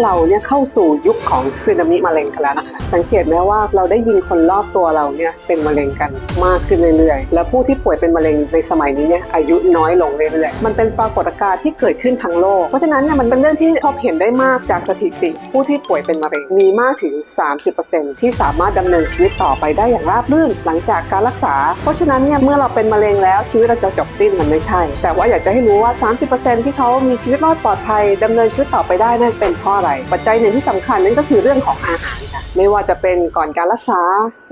เราเนี่ยเข้าสู่ยุคของสึนามิมะเร็งกันแล้วนะคะ สังเกตไหมว่าเราได้ยินคนรอบตัวเราเนี่ยเป็นมะเร็งกันมากขึ้นเรื่อยๆ และผู้ที่ป่วยเป็นมะเร็งในสมัยนี้เนี่ยอายุน้อยลงเรื่อยๆ มันเป็นปรากฏการณ์ที่เกิดขึ้นทั้งโลก เพราะฉะนั้นเนี่ยมันเป็นเรื่องที่พบเห็นได้มากจากสถิติ ผู้ที่ป่วยเป็นมะเร็งมีมากถึง 30%ที่สามารถดำเนินชีวิตต่อไปได้อย่างราบรื่นหลังจากการรักษา เพราะฉะนั้นเนี่ยเมื่อเราเป็นมะเร็งแล้วชีวิตเราจะจบสิ้นมันไม่ใช่ แต่ว่าอยากจะให้รู้ว่า 30%ที่เขามีชีวิตรอดปลอดภัยดำเนินชีวิตต่อไปได้นั่นเป็นเพราะอะไร ปัจจัยหนึ่งที่สำคัญนั่นก็คือเรื่องของอาหารค่ะไม่ว่าจะเป็นก่อนการรักษา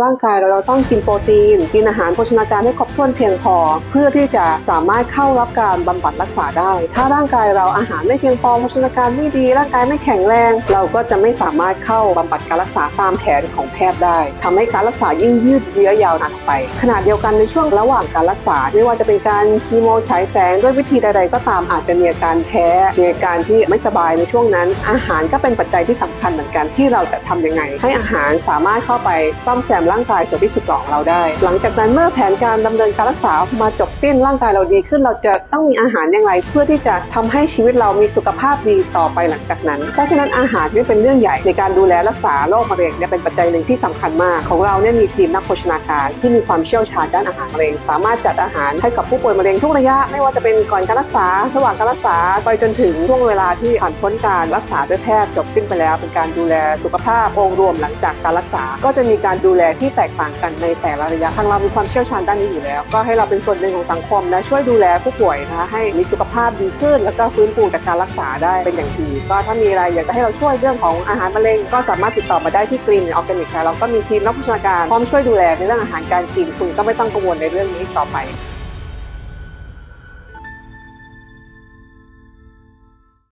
ร่างกายเราเราต้องกินโปรตีน กินอาหารโภชนาการให้ครบถ้วนเพียงพอ เพื่อที่จะสามารถเข้ารับการบำบัดรักษาได้ ถ้าร่างกายเราอาหารไม่เพียงพอโภชนาการไม่ดีร่างกายไม่แข็งแรง เราก็จะไม่สามารถเข้าบำบัดการรักษาตามแผนของแพทย์ได้ทำให้การรักษายิ่งยืดเยื้อยาวนานไป ขณะเดียวกันในช่วงระหว่างการรักษา ไม่ว่าจะเป็นการคีโมฉายแสงด้วยวิธีใด ๆ ก็ตามอาจจะมีอาการแพ้มีอาการที่ไม่สบายในช่วงนั้นอาหารก็เป็นปัจจัยที่สำคัญเหมือนกันที่เราจะทำยังไง ให้อาหารสามารถเข้าไปซ่อมแซมร่างกายส่วนที่สึกหรอของเราได้ หลังจากนั้นเมื่อแผนการดำเนินการรักษามาจบสิ้นร่างกายเราดีขึ้น เราจะต้องมีอาหารอย่างไร เพื่อที่จะทำให้ชีวิตเรามีสุขภาพดีต่อไปหลังจากนั้น เพราะฉะนั้นอาหารนี่เป็นเรื่องใหญ่ในการดูแลรักษาโรคมะเร็งเนี่ยเป็นปัจจัยหนึ่งที่สำคัญมาก ของเราเนี่ยมีทีมนักโภชนาการที่มีความเชี่ยวชาญด้านอาหารมะเร็ง สามารถจัดอาหารให้กับผู้ป่วยมะเร็งทุกระยะ ไม่ว่าจะเป็นก่อนการรักษา ระหว่างการรักษาไปจนถึงช่วงเวลาที่ผ่านพ้นการรักษาด้วยแพทย์จบสิ้นไปแล้ว เป็นการดูแลสุขภาพองค์รวมหลังจากการรักษา ก็จะมีการดูแลที่แตกต่างกันในแต่ละระยะทางเรามีความเชี่ยวชาญด้านนี้อยู่แล้ว ก็ให้เราเป็นส่วนหนึ่งของสังคมและช่วยดูแลผู้ป่วยนะคะให้มีสุขภาพดีขึ้น แล้วก็ฟื้นฟูจากการรักษาได้เป็นอย่างดีก็ถ้ามีอะไรอยากจะให้เราช่วยเรื่องของอาหารมะเร็งก็สามารถติดต่อมาได้ที่กรีนออร์แกนิกค่ะเราก็มีทีมนักโภชนาการพร้อมช่วยดูแลในเรื่องอาหารการกินคุณก็ไม่ต้องกังวลในเรื่องนี้ต่อไป